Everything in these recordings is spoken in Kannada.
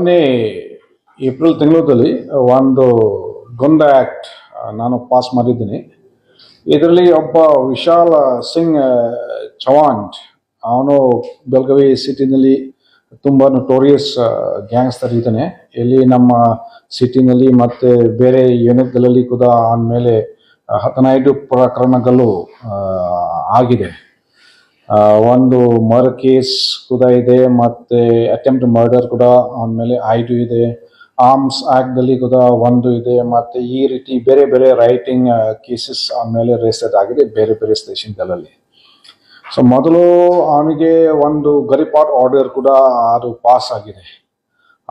ಹದಿನಾರನೇ ಏಪ್ರಿಲ್ ತಿಂಗಳಲ್ಲಿ ಒಂದು ಗೊಂದ ಆ್ಯಕ್ಟ್ ನಾನು ಪಾಸ್ ಮಾಡಿದ್ದೀನಿ. ಇದರಲ್ಲಿ ಒಬ್ಬ ವಿಶಾಲ್ ಸಿಂಗ್ ಚವಾನ್ ಅವನು ಬೆಳಗಾವಿ ಸಿಟಿನಲ್ಲಿ ತುಂಬ ನೋಟೋರಿಯಸ್ ಗ್ಯಾಂಗ್ಸ್ಟರ್ ಇದ್ದಾನೆ. ಇಲ್ಲಿ ನಮ್ಮ ಸಿಟಿನಲ್ಲಿ ಮತ್ತು ಬೇರೆ ಯೂನಿಟ್ಗಳಲ್ಲಿ ಕೂಡ ಅವನ ಮೇಲೆ ಹದಿನೈದು ಪ್ರಕರಣಗಳು ಆಗಿದೆ. ಒಂದು ಮರ್ ಕೇಸ್ ಕೂಡ ಇದೆ, ಮತ್ತೆ ಅಟೆಂಪ್ಟ್ ಮರ್ಡರ್ ಕೂಡ ಆಮೇಲೆ ಮೇಲೆ ಐದು ಇದೆ. ಆರ್ಮ್ಸ್ ಆ್ಯಕ್ಟಲ್ಲಿ ಕೂಡ ಒಂದು ಇದೆ, ಮತ್ತೆ ಈ ರೀತಿ ಬೇರೆ ಬೇರೆ ರೈಟಿಂಗ್ ಕೇಸಸ್ ಆಮೇಲೆ ಮೇಲೆ ರಿಜಿಸ್ಟರ್ ಆಗಿದೆ ಬೇರೆ ಬೇರೆ ಸ್ಟೇಷನ್ಗಳಲ್ಲಿ ಸೊ ಮೊದಲು ಅವನಿಗೆ ಒಂದು ಗರಿಪಾಟ್ ಆರ್ಡರ್ ಕೂಡ ಅದು ಪಾಸ್ ಆಗಿದೆ.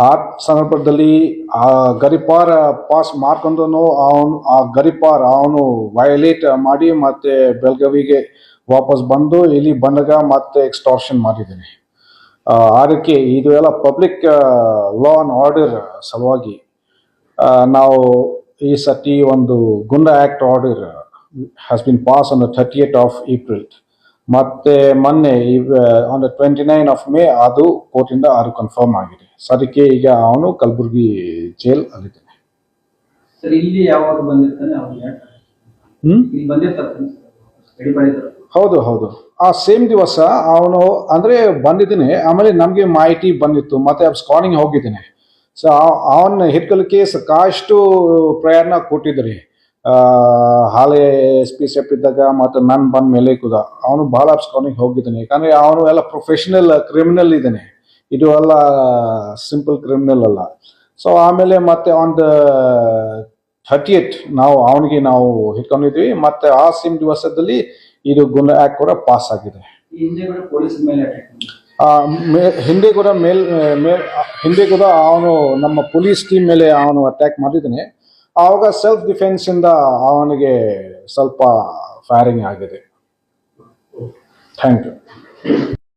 ಆ ಸಂದರ್ಭದಲ್ಲಿ ಆ ಗರಿಪಾರ ಪಾಸ್ ಮಾಡ್ಕೊಂಡು ಅವನು ಆ ಗರಿಪಾರ್ ಅವನು ವಯಲೇಟ್ ಮಾಡಿ ಮತ್ತೆ ಬೆಳಗಾವಿಗೆ ವಾಪಸ್ ಬಂದು ಇಲ್ಲಿ ಬಂದಾಗ ಮತ್ತೆ ಎಕ್ಸ್ಟಾರ್ಷನ್ ಮಾಡಿದ್ದಾನೆ. ಅದಕ್ಕೆ ಇದು ಎಲ್ಲ ಪಬ್ಲಿಕ್ ಲಾ ಅಂಡ್ ಆರ್ಡರ್ ಸಲುವಾಗಿ ನಾವು ಈ ಸತಿ ಒಂದು goonda act order has been pass on the thirty eight of April ಮತ್ತೆ ಮೊನ್ನೆ the twenty nine of May ಅದು ಕೋರ್ಟಿಂದ ಅದು ಕನ್ಫರ್ಮ್ ಆಗಿದೆ. ಅದಕ್ಕೆ ಈಗ ಅವನು ಕಲಬುರಗಿ ಜೈಲ್ ಅಲ್ಲಿದ್ದಾನೆ. ಸರ್ ಇಲ್ಲಿ ಯಾವಾಗ ಬಂದಿರ್ತಾನೆ ಹ್ಮ್? ಹೌದು ಹೌದು. ಆ ಸೇಮ್ ದಿವಸ ಅವನು ಅಂದ್ರೆ ಬಂದಿದ್ದೀನಿ ಆಮೇಲೆ ನಮಗೆ ಮಾಹಿತಿ ಬಂದಿತ್ತು ಮತ್ತೆ ಸ್ಕಾನಿಂಗ್ ಹೋಗಿದ್ದೇನೆ. ಸೊ ಅವನ ಹಿಡ್ಕಲಿಕ್ಕೆ ಸಾಕಷ್ಟು ಪ್ರಯಾಣ ಕೊಟ್ಟಿದ್ರಿ ಹಾಲೆ ಎಸ್ ಪಿ ಎಫ್ ಇದ್ದಾಗ ಮತ್ತು ನನ್ನ ಬಂದ ಮೇಲೆ ಕೂದ. ಅವನು ಭಾಳ ಸ್ಕಾನಿಂಗ್ ಹೋಗಿದ್ದಾನೆ. ಯಾಕಂದರೆ ಅವನು ಎಲ್ಲ ಪ್ರೊಫೆಷನಲ್ ಕ್ರಿಮಿನಲ್ ಇದ್ದಾನೆ. ಇದು ಎಲ್ಲ ಸಿಂಪಲ್ ಕ್ರಿಮಿನಲ್ ಅಲ್ಲ. ಸೊ ಆಮೇಲೆ ಮತ್ತೆ ಒಂದು ಥರ್ಟಿ ಏಟ್ ನಾವು ಅವನಿಗೆ ನಾವು ಹಿಡ್ಕೊಂಡಿದ್ವಿ. ಮತ್ತೆ ಆ ಸಿಮ್ ದಿವಸದಲ್ಲಿ ಇದು ಗುಣ ಆ್ಯಕ್ಟ್ ಕೂಡ ಪಾಸ್ ಆಗಿದೆ. ಹಿಂದೆ ಕೂಡ ಮೇಲ್ ಹಿಂದೆ ಕೂಡ ಅವನು ನಮ್ಮ ಪೊಲೀಸ್ ಟೀಮ್ ಮೇಲೆ ಅವನು ಅಟ್ಯಾಕ್ ಮಾಡಿದ್ದಾನೆ. ಆವಾಗ ಸೆಲ್ಫ್ ಡಿಫೆನ್ಸ್ ಇಂದ ಅವನಿಗೆ ಸ್ವಲ್ಪ ಫೈರಿಂಗ್ ಆಗಿದೆ. Thank you